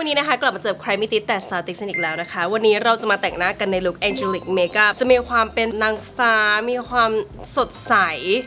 ันนี้นะคะ กลับมาเจอใครไม่ติดแต่สาวติ๊กสนิกแล้วนะคะ วันนี้เราจะมาแต่งหน้ากันในลุค Angelic Makeup จะมีความเป็นนางฟ้า มีความสดใส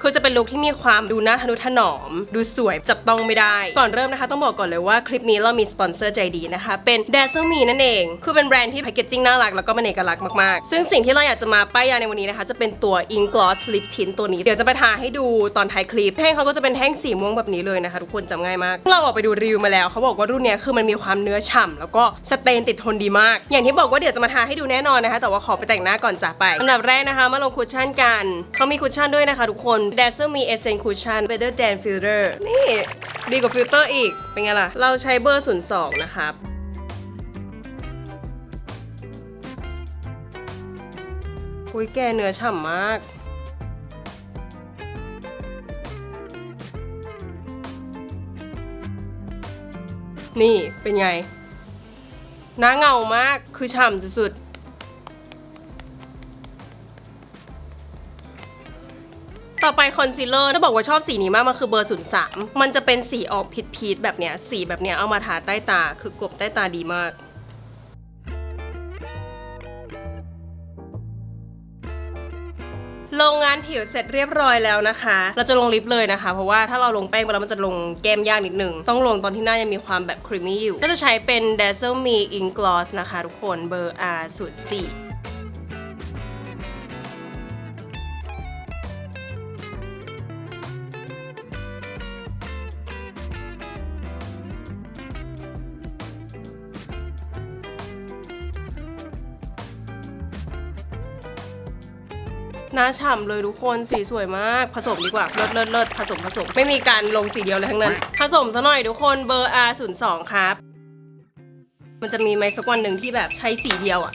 คือจะเป็นลุคที่มีความดูน่าทะนุถนอม ดูสวยจับต้องไม่ได้ ก่อนเริ่มนะคะ ต้องบอกก่อนเลยว่าคลิปนี้เรามีสปอนเซอร์ใจดีนะคะ เป็น Dazzle Me นั่นเอง คือเป็นแบรนด์ที่แพคเกจจิ้งน่ารักแล้วก็เป็นเอกลักษณ์มากๆ ซึ่งสิ่งที่เราอยากจะมาป้ายยาในวันนี้นะคะ จะเป็นตัว Ink Gloss Lip Tint ตัวนี้ เดี๋ยวจะไปทาให้ดูตอนท้ายคลิป แท่งเขาก็จะเป็นแท่งสีม่วงแบบนี้เลยนะคะ ทุกคนจำง่ายมาก เราออกไปดูรีวิวมาแล้วเขาบอกว่ารุ่นนี้คือมันมีความเนื้อฉ่ำแล้วก็สเตนติดทนดีมาก อย่างที่บอกว่าเดี๋ยวจะมาทาให้ดูแน่นอนนะคะ แต่ว่าขอไปแต่งหน้าก่อนจากไปอันดับแรกนะคะ มาลงคุชชั่นกันเขามีคุชชั่นด้วยนะคะทุกคน Dazzle Me Essence Cushion Better Than Filter นี่ดีกว่าฟิลเตอร์อีก เป็นไงล่ะ เราใช้เบอร์ 02 นะครับอุ้ยแกเนื้อฉ่ำมาก นี่เป็นไง หน้าเงามากคือฉ่ำสุดๆ ต่อไปคอนซีลเลอร์จะบอกว่าชอบสีนี้มาก มันคือเบอร์ 03 มันจะเป็นสีออกพีชๆแบบเนี้ย สีแบบเนี้ยเอามาทาใต้ตา คือกลบใต้ตาดีมาก ลงงานผิวเสร็จเรียบร้อยแล้วนะคะ เราจะลงลิปเลยนะคะ เพราะว่าถ้าเราลงแป้งไปแล้วมันจะลงแก้มยากนิดนึง ต้องลงตอนที่หน้ายังมีความแบบครีมมี่อยู่ ก็จะใช้เป็น Dazzle Me Ink Gloss นะคะ ทุกคนเบอร์ R 0 หน้าฉ่ำเลยทุกคนสีสวยมาก ผสมดีกว่าเลิศเลิศเลิศผสมผสม ไม่มีการลงสีเดียวเลยทั้งนั้น ผสมซะหน่อยทุกคนเบอร์ R 0 2 ครับ มันจะมีไหมสักวันหนึ่งที่แบบใช้สีเดียวอะ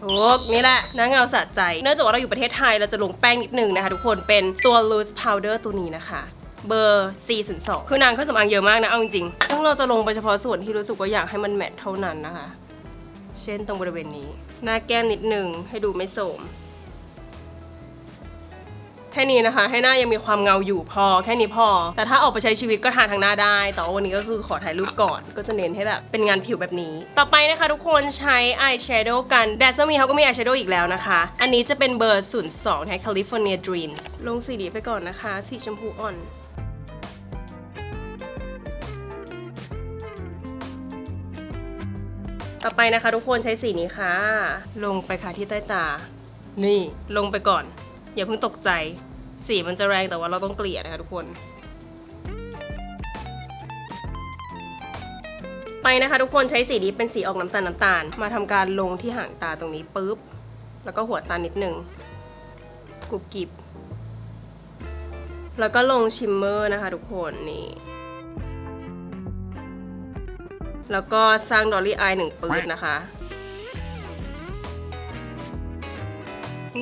ถูกนี่แหละหน้าเงาสะใจ เนื่องจากว่าเราอยู่ประเทศไทยเราจะลงแป้งนิดนึงนะคะทุกคนเป็นตัว loose powder ตัวนี้นะคะ เบอร์ 4 0 2 คือนางเครื่องสำอางเยอะมากนะ เอาจริงๆซึ่งเราจะลงไปเฉพาะส่วนที่รู้สึกว่าอยากให้มันแมทเท่านั้นนะคะ เช่นตรงบริเวณนี้ หน้าแก้มนิดนึงให้ดูไม่โสม แค่นี้นะคะ ให้หน้ายังมีความเงาอยู่พอ แค่นี้พอ แต่ถ้าออกไปใช้ชีวิตก็ทาทางหน้าได้ แต่ว่าวันนี้ก็คือขอถ่ายรูปก่อน ก็จะเน้นให้แบบเป็นงานผิวแบบนี้ ต่อไปนะคะทุกคนใช้อายแชโดว์กัน d a z z l e Me เขาก็มีอายแชโดว์อีกแล้วนะคะ อันนี้จะเป็นเบอร์ 02ใน California Dreams ลงสีนี้ไปก่อนนะคะ สีชมพูอ่อน ต่อไปนะคะทุกคนใช้สีนี้ค่ะ ลงไปค่ะที่ใต้ตา นี่ลงไปก่อน อย่าเพิ่งตกใจ สีมันจะแรงแต่ว่าเราต้องเกลี่ยนะคะทุกคน ไปนะคะทุกคนใช้สีนี้เป็นสีออกน้ำตาลน้ำตาล มาทำการลงที่หางตาตรงนี้ปุ๊บ แล้วก็หัวตานิดหนึ่งกรุบกริบแล้วก็ลงชิมเมอร์นะคะทุกคนนี่ แล้วก็สร้างดอลลี่อายหนึ่งปืนนะคะ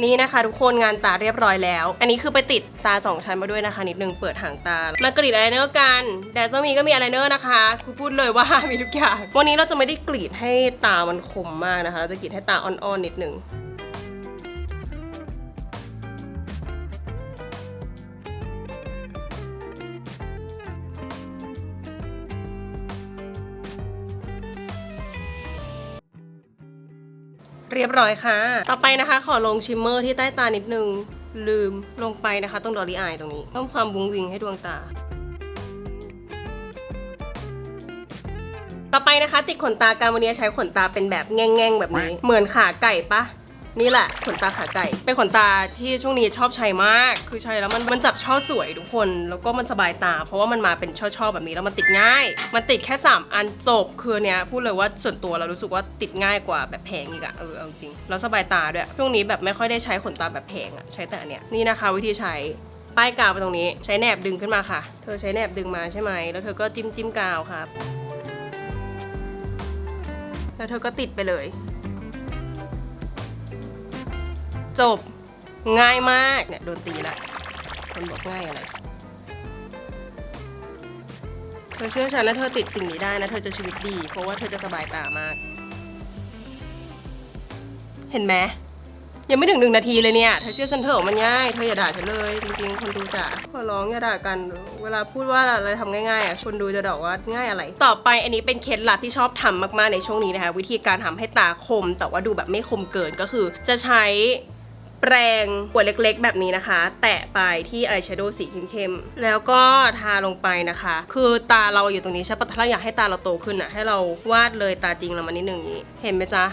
นี่นะคะทุกคนงานตาเรียบร้อยแล้ว อันนี้คือไปติดตา 2 ชั้นมาด้วยนะคะ นิดนึงเปิดหางตา มากรีดอายเนอร์กันแดซมีก็มีอายเนอร์นะคะคือพูดเลยว่ามีทุกอย่าง วันนี้เราจะไม่ได้กรีดให้ตามันคมมากนะคะ เราจะกรีดให้ตาอ่อนๆนิดนึง เรียบร้อยค่ะ ต่อไปนะคะ ขอลงชิมเมอร์ที่ใต้ตานิดนึง ลืมลงไปนะคะ ตรงดอลลี่อายตรงนี้เพิ่มความบุ้งวิงให้ดวงตา ต่อไปนะคะ ติดขนตาการวันนี้ใช้ขนตาเป็นแบบแง่งๆ แบบนี้ เหมือนขาไก่ปะ นี่แหละขนตาขาไก่ เป็นขนตาที่ช่วงนี้ชอบใช้มาก คือใช้แล้วมันมันจับช่อสวยทุกคน แล้วก็มันสบายตา เพราะว่ามันมาเป็นช่อๆแบบนี้แล้วมันติดง่าย มันติดแค่ 3 อันจบ คือเนี้ยพูดเลยว่าส่วนตัวเรารู้สึกว่าติดง่ายกว่าแบบแพงอีกอะเออเอาจริง แล้วสบายตาด้วย ช่วงนี้แบบไม่ค่อยได้ใช้ขนตาแบบแพงอะใช้แต่อันเนี้ย นี่นะคะวิธีใช้ป้ายกาวไปตรงนี้ ใช้แหนบดึงขึ้นมาค่ะ เธอใช้แหนบดึงมาใช่ไหม แล้วเธอก็จิ้มจิ้มกาวครับ แล้วเธอก็ติดไปเลย จบง่ายมากเนี่ยโดนตีละคนบอกง่ายอะไรเธอเชื่อฉันนะเธอติดสิ่งนี้ได้นะ เธอจะชีวิตดี เพราะว่าเธอจะสบายตามาก เห็นไหมยังไม่ถึงหนึ่งนาทีเลยเนี่ย เธอเชื่อฉันเถอะมันง่าย เธออย่าด่าฉันเลยจริงๆ คนดูจ๋าขอร้องอย่าด่ากัน เวลาพูดว่าอะไรทำง่ายๆอะคนดูจะดอกว่าง่ายอะไร ต่อไปอันนี้เป็นเคล็ดลับที่ชอบทำมากๆในช่วงนี้นะคะ วิธีการทำให้ตาคม แต่ว่าดูแบบไม่คมเกินก็คือ จะใช้ แปรงขวดเล็กๆ แบบนี้นะคะ แตะไปที่อายแชโดว์สีเข้มๆ แล้วก็ทาลงไปนะคะ คือตาเราอยู่ตรงนี้ใช่ปะถ้าเราอยากให้ตาเราโตขึ้นอะให้เราวาดเลยตาจริงเรามานิดนึงอย่างนี้ เห็นไหมจ๊ะ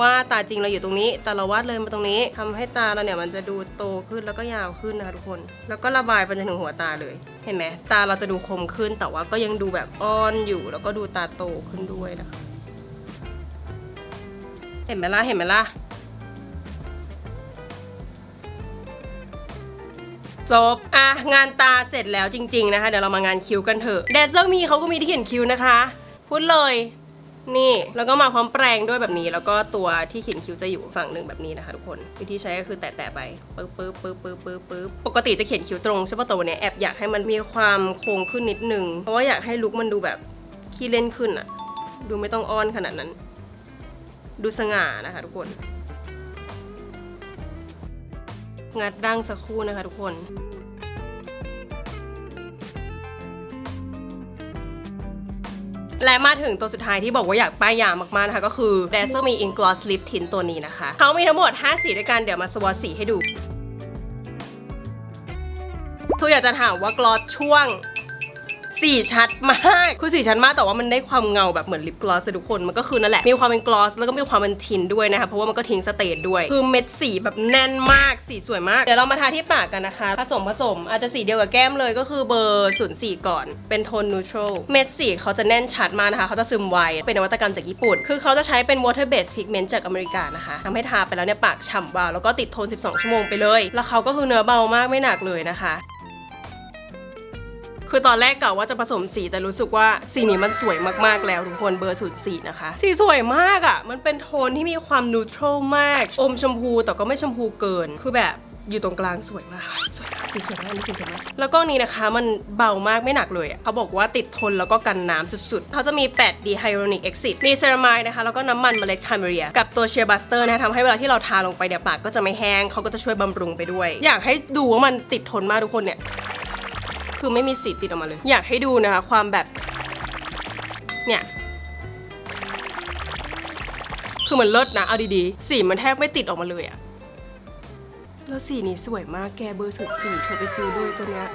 ว่าตาจริงเราอยู่ตรงนี้แต่เราวาดเลยมาตรงนี้ทำให้ตาเราเนี่ยมันจะดูโตขึ้นแล้วก็ยาวขึ้นนะคะทุกคน แล้วก็ระบายไปจนถึงหัวตาเลย เห็นไหมตาเราจะดูคมขึ้น แต่ว่าก็ยังดูแบบอ้อนอยู่ แล้วก็ดูตาโตขึ้นด้วยนะคะเห็นไหมล่ะเห็นไหมล่ะ จบ อะ งานตาเสร็จแล้วจริง ๆ นะคะ เดี๋ยวเรามางานคิ้วกันเถอะแดซเซอร์มีเขาก็มีที่เขียนคิ้วนะคะ พูดเลยนี่แล้วก็มาพร้อมแปรงด้วยแบบนี้ แล้วก็ตัวที่เขียนคิ้วจะอยู่ฝั่งหนึ่งแบบนี้นะคะทุกคน วิธีใช้ก็คือแตะๆไปปึ๊บปึ๊บปึ๊บปึ๊บปึ๊บปึ๊บปกติจะเขียนคิ้วตรงใช่ป่ะตัวเนี้ยแอบอยากให้มันมีความโค้งขึ้นนิดนึง เพราะว่าอยากให้ลุคมันดูแบบขี้เล่นขึ้นอะดูไม่ต้องอ้อนขนาดนั้น ดูสง่านะคะทุกคน งัดดั้งสักครู่นะคะทุกคนและมาถึงตัวสุดท้ายที่บอกว่าอยากป้ายยามากๆนะคะ ก็คือ d a z z l e Me In Gloss Lip Tint ตัวนี้นะคะ เขามีทั้งหมด 5 สีด้วยกัน เดี๋ยวมาสวอตสีให้ดูคืออยากจะถามว่ากลอสช่วง สีชัดมากคือสีชัดมากแต่ว่ามันได้ความเงาแบบเหมือนลิปกลอสทุกคนมันก็คือนั่นแหละมีความเป็นกลอสแล้วก็มีความเป็นทินด้วยนะคะเพราะว่ามันก็ทิ้งสเตทด้วย คือเม็ดสีแบบแน่นมากสีสวยมากเดี๋ยวเรามาทาที่ปากกันนะคะผสมผสมอาจจะสีเดียวกับแก้มเลยก็คือเบอร์0 4ก่อนเป็นโทนนูทรัลเม็ดสีเขาจะแน่นชัดมากนะคะเขาจะซึมไวเป็นนวัตกรรมจากญี่ปุ่น คือเขาจะใช้เป็น water based pigment จากอเมริกานะคะทำให้ทาไปแล้วเนี่ยปากฉ่ำวาวแล้วก็ติดโทน 12 ชั่วโมงไปเลย แล้วเขาก็คือเนื้อเบามากไม่หนักเลยนะคะ คือตอนแรกกะว่าจะผสมสีแต่รู้สึกว่าสีนี้มันสวยมากๆแล้วทุกคนเบอร์ศูนย์สีนะคะ สีสวยมากอะ่ะ มันเป็นโทนที่มีความนูทรัลมาก อมชมพูแต่ก็ไม่ชมพูเกิน คือแบบอยู่ตรงกลางสวยมาก สวยมากสีสวยมากนี่สีสวยมาก แล้วก็นี้นะคะมันเบามากไม่หนักเลยเขาบอกว่าติดทนแล้วก็กันน้ำสุดๆ เขาจะมี8ดีไฮโดรนิกเอ็กซิสมีเซรามายนะคะ แล้วก็น้ำมันเมล็ดคาเมเรีย กับตัวเชียร์บัสเตอร์นะคะทำให้เวลาที่เราทาลงไปเนี่ยปากก็จะไม่แห้งเขาก็จะช่วยบำรุงไปด้วย อยากให้ดูว่ามันติดทนมากทุกคนเนี่ย คือไม่มีสีติดออกมาเลย อยากให้ดูนะคะความแบบ เนี่ย คือมันเลิศนะ เอาดีๆ สีมันแทบไม่ติดออกมาเลยอะแล้วสีนี้สวยมากแกเบอร์สุดสีเธอไปซื้อด้วยตัวเนี้ย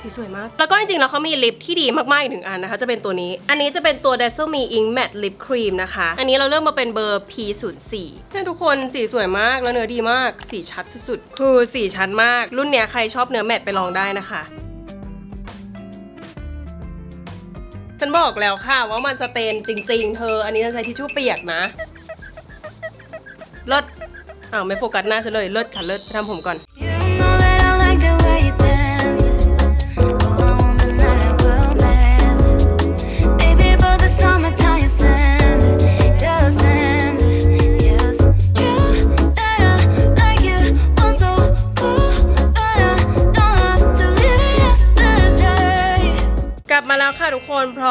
สีสวยมาก แล้วก็จริงๆ แล้วเขามีลิปที่ดีมากๆ อีกหนึ่งอันนะคะ จะเป็นตัวนี้ อันนี้จะเป็นตัว Dazzle Me Ink Matte Lip Cream นะคะ อันนี้เราเลือกมาเป็นเบอร์ P04 เนี่ยทุกคนสีสวยมาก แล้วเนื้อดีมาก สีชัดสุดๆ คือสีชัดมาก รุ่นเนี้ยใครชอบเนื้อแมตต์ไปลองได้นะคะ ฉันบอกแล้วค่ะว่ามันสเตนจริง ๆ เธอ อันนี้ฉันใช้ทิชชู่เปียกนะ เลิศอ้าวไม่โฟกัสหน้าฉันเลย เลิศค่ะเลิศไปทำผมก่อน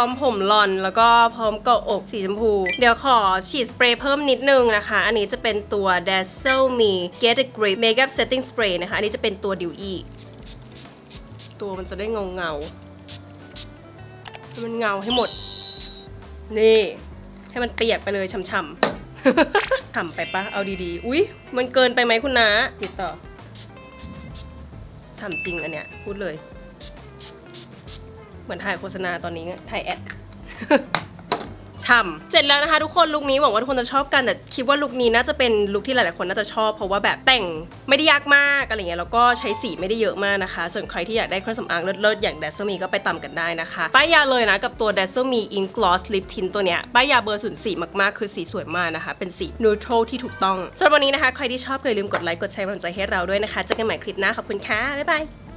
อมผมหลอน แล้วก็พร้อมเกาะอกสีชมพู เดี๋ยวขอฉีดสเปรย์เพิ่มนิดนึงนะคะ อันนี้จะเป็นตัว Dazzle Me Get a Grip Makeup Setting Spray นะคะ อันนี้จะเป็นตัว Dewy ตัวมันจะได้เงาเงาให้มันเงาให้หมด นี่ ให้มันเปียกไปเลยช่ำๆฉ่ำไปปะเอาดีๆ อุ๊ย มันเกินไปไหมคุณนะติดต่อฉ่ำจริงอันเนี้ย พูดเลย มือนถ่ายโฆษณาตอนนี้ไงถ่ายแอดช่ำเสร็จแล้วนะคะทุกคนลุคนี้หวังว่าทุกคนจะชอบกันแต่คิดว่าลุคนี้น่าจะเป็นลุคที่หลายๆคนน่าจะชอบเพราะว่าแบบแต่งไม่ได้ยากมากอะไรเงี้ยแล้วก็ใช้สีไม่ได้เยอะมากนะคะ ส่วนใครที่อยากได้เครื่องสำอางเลิศๆอย่าง d a z z l e Me ก็ไปตามกันได้นะคะป้ายยาเลยนะกับตัว d a z z l e Me Ink Gloss Lip Tint ตัวเนี้ยป้ายยาเบอร์0 4มากๆ คือสีสวยมากนะคะ เป็นสี neutral ที่ถูกต้องสำหรับวันนี้นะคะใครที่ชอบอย่าลืมกดไลค์กดแชร์กำลังใจให้เราด้วยนะคะเจอกันใหม่คลิปหน้าขอบคุณค่ะบ๊ายบาย